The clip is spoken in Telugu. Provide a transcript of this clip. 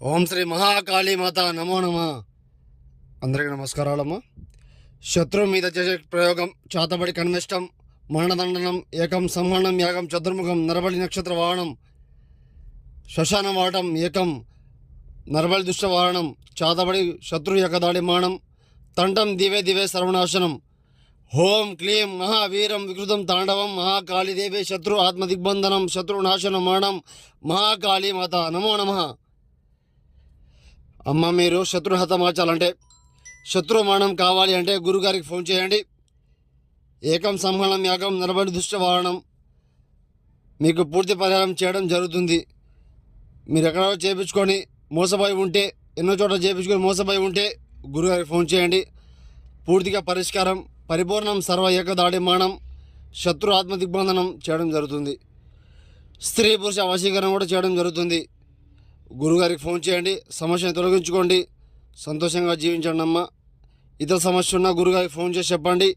ఓం శ్రీ మహాకాళీ మాత నమో నమ. అందరికీ నమస్కారాలమ్మా. శత్రువు మీద చేసే ప్రయోగం చాతబడి కన్మిష్టం మరణదండనం ఏకం సంహరణం యాగం చతుర్ముఖం నరబలి నక్షత్ర వాహనం శ్మశాన వాటం ఏకం నరబలి దుష్ట వాహనం చాతబడి శత్రు యకదాడి మానం తండం దివే దివే సర్వనాశనం హోం క్లీం మహావీరం వికృతం తాండవం మహాకాళీదేవి శత్రు ఆత్మదిగ్బంధనం శత్రునాశనం మరణం మహాకాళీ మాత నమో నమః. అమ్మ మీరు శత్రుహత మార్చాలంటే శత్రు మరణం కావాలి అంటే గురుగారికి ఫోన్ చేయండి. ఏకం సంహనం యాగం నలబడి దుష్టవాహనం. మీకు పూర్తి పరిహారం చేయడం జరుగుతుంది. మీరు ఎక్కడో చేయించుకొని మోసపోయి ఉంటే ఎన్నో చోట్ల చేయించుకొని మోసపోయి ఉంటే గురుగారికి ఫోన్ చేయండి. పూర్తిగా పరిష్కారం పరిపూర్ణం సర్వ ఏకదాడి మానం శత్రు ఆత్మ దిగ్బంధనం చేయడం జరుగుతుంది. స్త్రీ పురుష వశీకరణ కూడా చేయడం జరుగుతుంది. గురుగారికి ఫోన్ చేయండి సమస్యను తొలగించుకోండి సంతోషంగా జీవించండి అమ్మ ఇతర సమస్య ఉన్నా గురుగారికి ఫోన్ చేసి చెప్పండి.